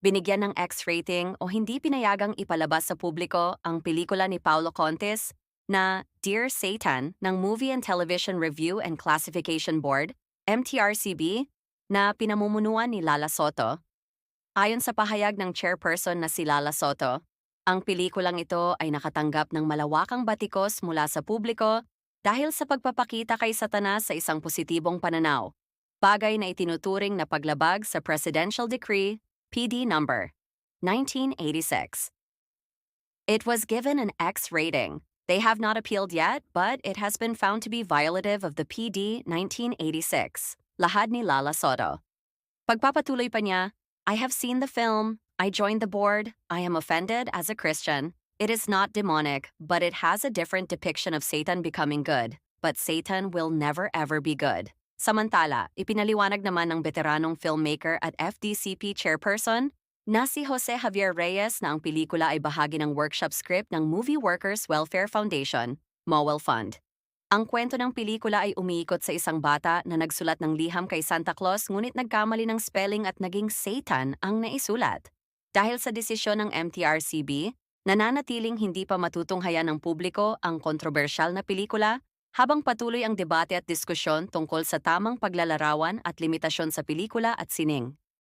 binigyan ng X rating o hindi pinayagang ipalabas sa publiko ang pelikula ni Paulo Contes na Dear Satan ng Movie and Television Review and Classification Board, MTRCB, na pinamumunuan ni Lala Soto. Ayon sa pahayag ng chairperson na si Lala Soto, ang pelikulang ito ay nakatanggap ng malawakang batikos mula sa publiko dahil sa pagpapakita kay Satanas sa isang positibong pananaw, bagay na itinuturing na paglabag sa Presidential Decree PD number 1986. It was given an X rating. They have not appealed yet, but it has been found to be violative of the PD 1986. Lahad ni Lala Soto. Pagpapatuloy pa niya, I have seen the film, I joined the board, I am offended as a Christian. It is not demonic, but it has a different depiction of Satan becoming good. But Satan will never ever be good. Samantala, ipinaliwanag naman ng veteranong filmmaker at FDCP chairperson na si Jose Javier Reyes na ang pelikula ay bahagi ng workshop script ng Movie Workers Welfare Foundation, MOWEL Fund. Ang kwento ng pelikula ay umiikot sa isang bata na nagsulat ng liham kay Santa Claus ngunit nagkamali ng spelling at naging Satan ang naisulat. Dahil sa desisyon ng MTRCB, nananatiling hindi pa matutunghayan ng publiko ang kontrobersyal na pelikula habang patuloy ang debate at diskusyon tungkol sa tamang paglalarawan at limitasyon sa pelikula at sining.